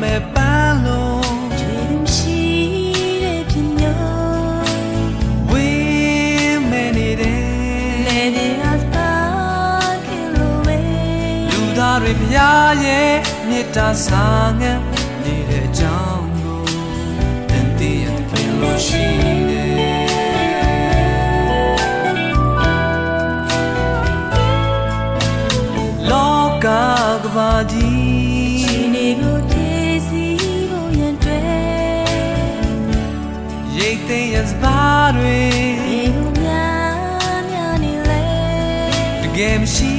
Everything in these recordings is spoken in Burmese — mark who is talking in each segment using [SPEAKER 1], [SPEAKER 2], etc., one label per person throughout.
[SPEAKER 1] မဲ့ပန်းလုံး
[SPEAKER 2] ချွေသူရှိတဲ့ဖြစ်မျိုး
[SPEAKER 1] ဝင်းမဲ့နေတဲ့
[SPEAKER 2] လေဒီအစပါခင်လိုပဲ
[SPEAKER 1] လူသားတွေဖျားရဲ့မေတ္တာစာငတ်နေတဲ့အကြောင်းကိုတင်တည်ရခင်လို့ရှိတယ်လောကကဘာကြီး
[SPEAKER 2] ရိတ်
[SPEAKER 1] သိမ်းရစပါတွေ
[SPEAKER 2] ဒီကိုများများနေလေ
[SPEAKER 1] တကယ်မရှိ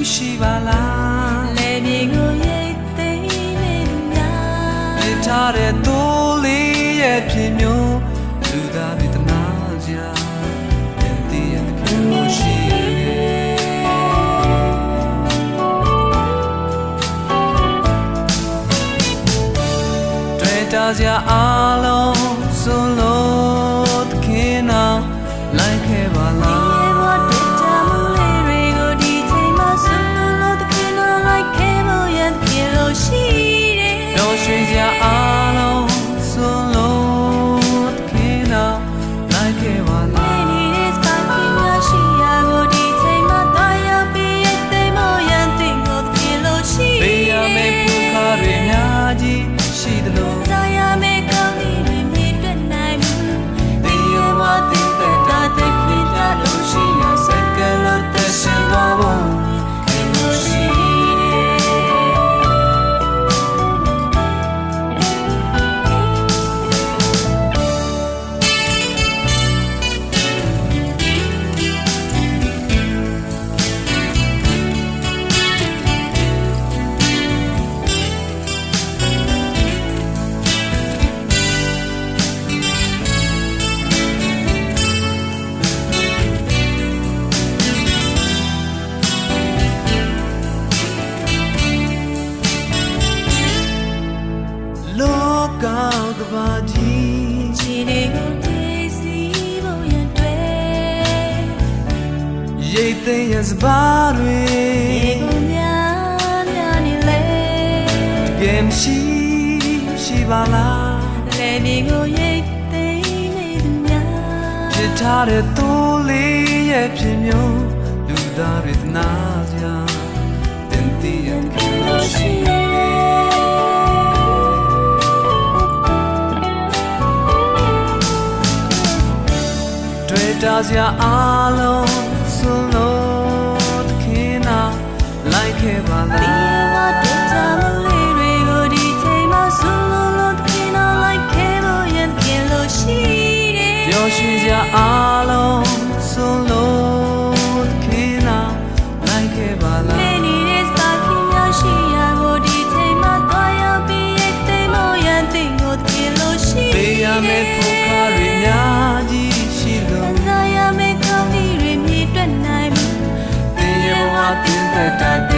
[SPEAKER 1] မရှိပါလား
[SPEAKER 2] လေဒီကိုရိတ်သိမ်းနေသူများ
[SPEAKER 1] ပြထားတဲ့သိုးလေးရဲ့ဖြစ်မျိုးလူသားတွေတနာကြတင်တည်ရခင်လို့ရှိတယ်တွေ့တာစရာအလုံး လိုက်
[SPEAKER 2] သိမ်းရစပါတွေဒီကိုများများနေလေ
[SPEAKER 1] ကဲမရှိရှိပါလား
[SPEAKER 2] လေဒီကိုရိတ်သိမ်းနေသူများ
[SPEAKER 1] ဖြစ်ထားတဲ့သိုးလေးရဲ့ဖြစ်မျိုးလူသားတွေသနာစရာတင်တည်ရခင်လို့ရှိတယ်တွေ့တာစရာအလုံး အလုံးစုံလို့တခင်နာလိုက်ခဲ့ပါလား
[SPEAKER 2] နေနေတဲ့စပါကီများရှိရာကိုဒီချိန်မှာတော့ရောက်ပြီးရဲ့သိမ်းဖို့ရန်တင်ကိုတခင်လို့ရှိတယ်
[SPEAKER 1] ပေးရမယ့်ဖူခါတွေများကြီးရှိလို့
[SPEAKER 2] သာရမယ့်ကောင်းကြီးတွေမြည်တွက်နိုင်မှု
[SPEAKER 1] တင်ရဘဝတင်သက်တာတခင်ပြလို့ရှိရစကလို့တ